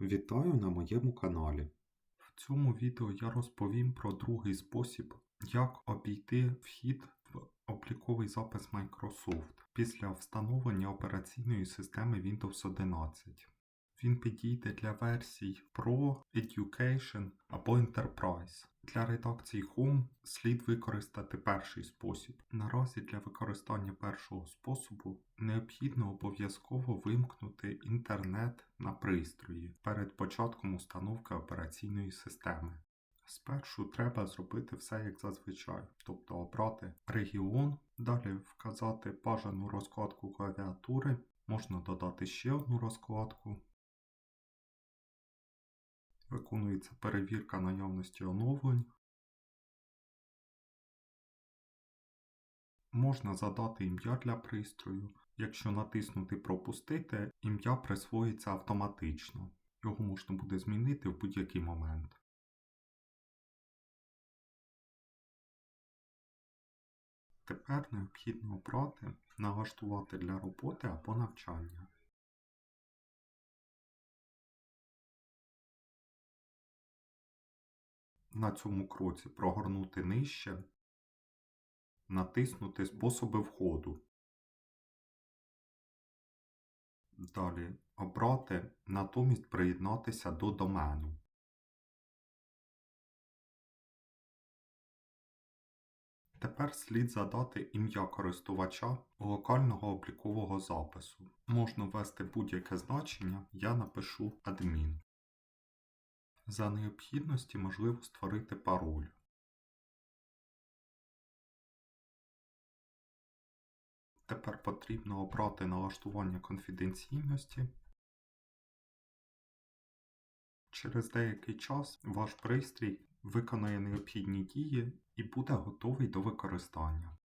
Вітаю на моєму каналі. В цьому відео я розповім про другий спосіб, як обійти вхід в обліковий запис Microsoft після встановлення операційної системи Windows 11. Він підійде для версій Pro, Education або Enterprise. Для редакції Home слід використати перший спосіб. Наразі для використання першого способу необхідно обов'язково вимкнути інтернет на пристрої перед початком установки операційної системи. Спершу треба зробити все як зазвичай, тобто обрати регіон, далі вказати бажану розкладку клавіатури, можна додати ще одну розкладку. Виконується перевірка наявності оновлень. Можна задати ім'я для пристрою. Якщо натиснути Пропустити, ім'я присвоїться автоматично. Його можна буде змінити в будь-який момент. Тепер необхідно обрати налаштувати для роботи або навчання. На цьому кроці прогорнути нижче, натиснути Способи входу. Далі обрати натомість приєднатися до домену. Тепер слід задати ім'я користувача локального облікового запису. Можна ввести будь-яке значення, я напишу адмін. За необхідності можливо створити пароль. Тепер потрібно обрати налаштування конфіденційності. Через деякий час ваш пристрій виконає необхідні дії і буде готовий до використання.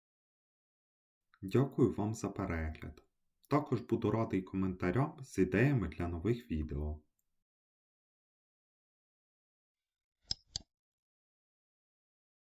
Дякую вам за перегляд. Також буду радий коментарям з ідеями для нових відео.